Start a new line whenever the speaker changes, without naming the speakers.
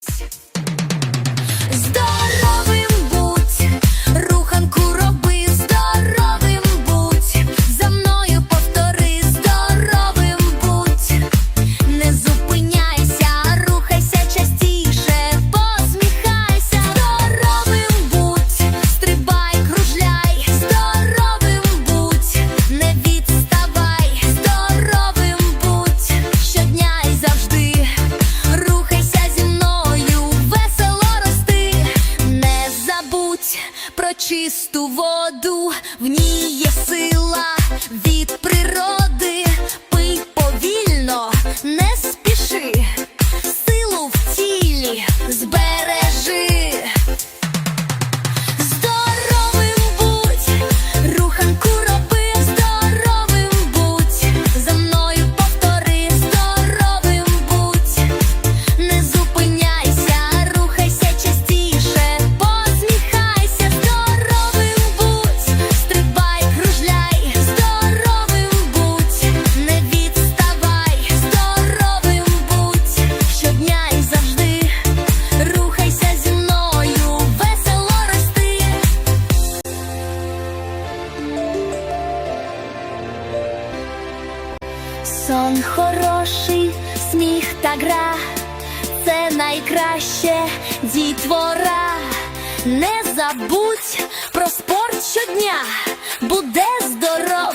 Sit. чисту воду, в ній є сила від природи, пий повільно, не спіши. сон хороший, сміх та гра, це найкраще дітвора. Не забудь про спорт щодня, буде здоров.